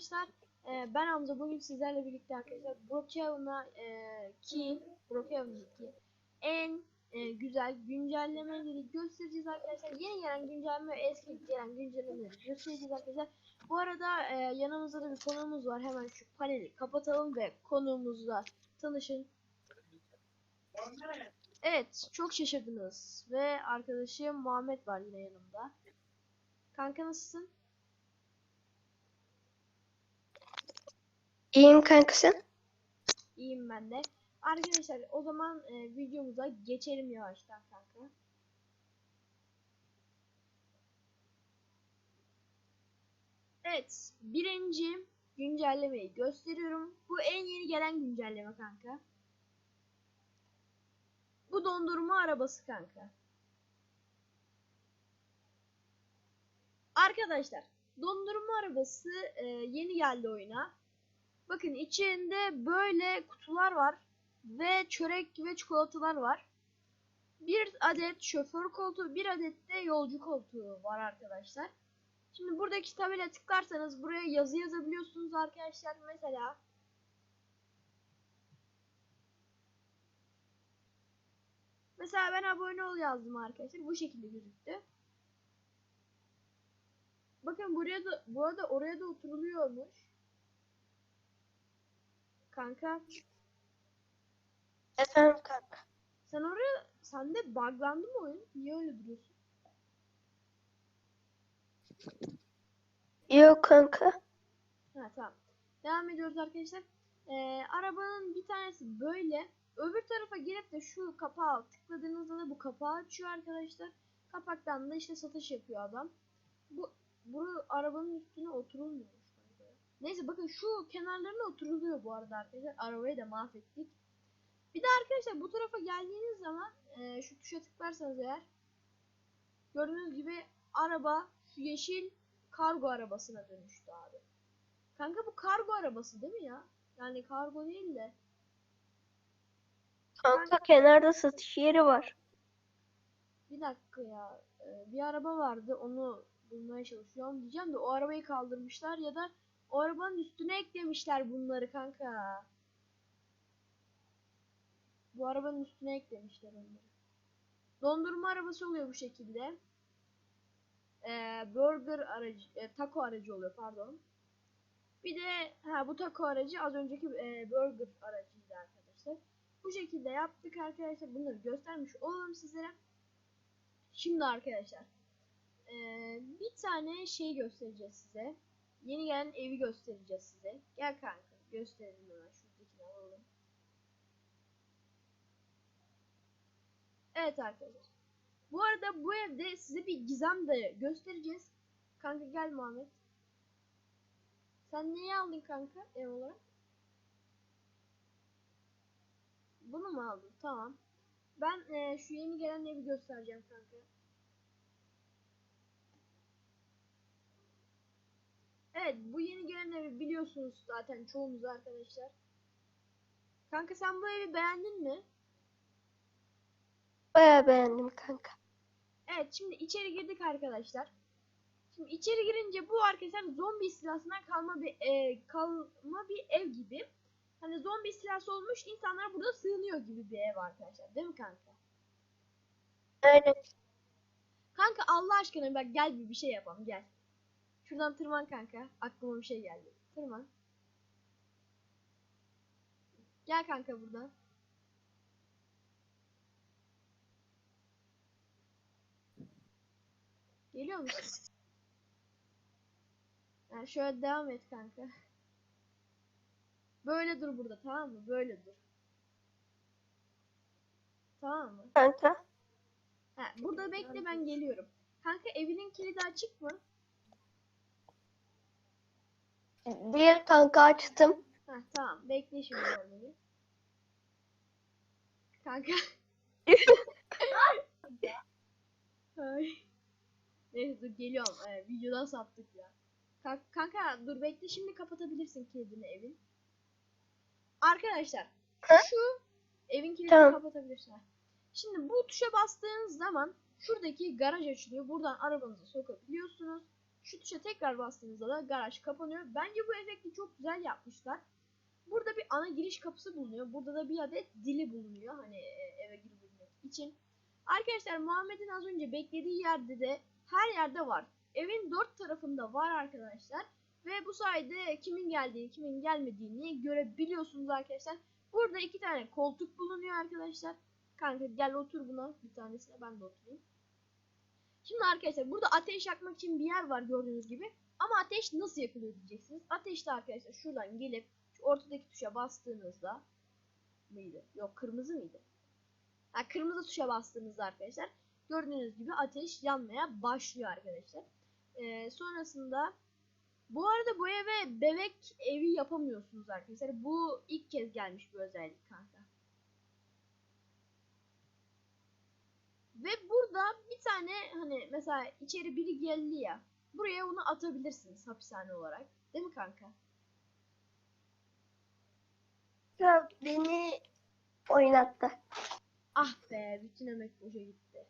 arkadaşlar e, ben Hamza bugün sizlerle birlikte arkadaşlar Brookhaven'a e, ki Brookhaven'daki en e, güzel güncellemeleri göstereceğiz arkadaşlar. Yeni gelen güncelleme eski gelen güncellemeleri göstereceğiz arkadaşlar. Bu arada e, yanımızda da bir konuğumuz var. Hemen şu paneli kapatalım ve konuğumuzla tanışın. Evet, çok şaşırdınız ve arkadaşım Muhammed var yine yanımda. Kanka nasılsın? İyiyim kanka sen? İyiyim ben de. Arkadaşlar o zaman e, videomuza geçelim yavaştan kanka. Evet, birinci güncellemeyi gösteriyorum. Bu en yeni gelen güncelleme kanka. Bu dondurma arabası kanka. Arkadaşlar, dondurma arabası e, yeni geldi oyuna. Bakın içinde böyle kutular var ve çörek ve çikolatalar var. Bir adet şoför koltuğu, bir adet de yolcu koltuğu var arkadaşlar. Şimdi buradaki tabela tıklarsanız buraya yazı yazabiliyorsunuz arkadaşlar. Mesela Mesela ben abone ol yazdım arkadaşlar. Bu şekilde gözüktü. Bakın buraya da bu arada oraya da oturuluyormuş. Kanka Efendim kanka. sen oraya sende buglandı mı oyun? Niye öyle duruyorsun? Yok kanka. Ha tamam. Devam ediyoruz arkadaşlar. Ee, arabanın bir tanesi böyle. Öbür tarafa gelip de şu kapağı tıkladığınızda da bu kapağı açıyor arkadaşlar. Kapaktan da işte satış yapıyor adam. Bu bu arabanın üstüne oturulmuyormuş. Kanka. Neyse bakın şu kenarlarına oturuluyor bu arada arkadaşlar. Arabayı da mahvettik. Bir de arkadaşlar bu tarafa geldiğiniz zaman e, şu tuşa tıklarsanız eğer gördüğünüz gibi araba şu yeşil kargo arabasına dönüştü abi. Kanka bu kargo arabası değil mi ya? Yani kargo değil de. Kanka kenarda satış yeri var. Bir dakika ya. Ee, bir araba vardı onu bulmaya çalışıyorum diyeceğim de o arabayı kaldırmışlar ya da o arabanın üstüne eklemişler bunları kanka. Bu arabanın üstüne eklemişler onları. Dondurma arabası oluyor bu şekilde. Ee, burger aracı, e, taco aracı oluyor pardon. Bir de ha bu taco aracı az önceki e, burger aracıydı arkadaşlar. Bu şekilde yaptık arkadaşlar. Bunları göstermiş olalım sizlere. Şimdi arkadaşlar eee, bir tane şey göstereceğiz size. Yeni gelen evi göstereceğiz size. Gel kanka gösterelim hemen şuradakini alalım. Evet arkadaşlar. Bu arada bu evde size bir gizem de göstereceğiz. Kanka gel Muhammed. Sen neyi aldın kanka ev olarak? Bunu mu aldın? Tamam. Ben eee, şu yeni gelen evi göstereceğim kanka. Evet bu yeni gelen evi biliyorsunuz zaten çoğunuz arkadaşlar. Kanka sen bu evi beğendin mi? Baya beğendim kanka. Evet şimdi içeri girdik arkadaşlar. Şimdi içeri girince bu arkadaşlar zombi istilasından kalma bir e, kalma bir ev gibi. Hani zombi istilası olmuş insanlar burada sığınıyor gibi bir ev arkadaşlar. Değil mi kanka? Aynen. Kanka Allah aşkına bak gel bir bir şey yapalım gel. Şuradan tırman kanka. Aklıma bir şey geldi. Tırman. Gel kanka buradan. Geliyor musun? Yani şöyle devam et kanka. Böyle dur burada tamam mı? Böyle dur. Tamam mı? Kanka. Ha, burada bekle ben geliyorum. Kanka evinin kilidi açık mı? Diğer kanka açtım. Ha tamam bekle şimdi bir. Kanka. Ay. Neyse dur geliyorum. Ee, videodan saptık ya. Kanka, kanka dur bekle şimdi kapatabilirsin kilidini evin. Arkadaşlar şu evin kilidini Tamam. kapatabilirsin. Şimdi bu tuşa bastığınız zaman şuradaki garaj açılıyor. Buradan arabanızı sokabiliyorsunuz. Şu tuşa tekrar bastığınızda da garaj kapanıyor. Bence bu efekti çok güzel yapmışlar. Burada bir ana giriş kapısı bulunuyor. Burada da bir adet dili bulunuyor. Hani e, eve girebilmek için. Arkadaşlar Muhammed'in az önce beklediği yerde de her yerde var. Evin dört tarafında var arkadaşlar. Ve bu sayede kimin geldiğini, kimin gelmediğini görebiliyorsunuz arkadaşlar. Burada iki tane koltuk bulunuyor arkadaşlar. Kanka gel otur buna bir tanesine ben de oturayım. Şimdi arkadaşlar burada ateş yakmak için bir yer var gördüğünüz gibi. Ama ateş nasıl yakılıyor diyeceksiniz. Ateş de arkadaşlar şuradan gelip şu ortadaki tuşa bastığınızda mıydı? Yok kırmızı mıydı? Ha, kırmızı tuşa bastığınızda arkadaşlar gördüğünüz gibi ateş yanmaya başlıyor arkadaşlar. Ee, sonrasında bu arada bu eve bebek evi yapamıyorsunuz arkadaşlar. Bu ilk kez gelmiş bir özellik kanka. Ve burada bir tane hani mesela içeri biri geldi ya. Buraya onu atabilirsiniz hapishane olarak. Değil mi kanka? Ya beni oynattı. Ah be bütün emek boşa gitti.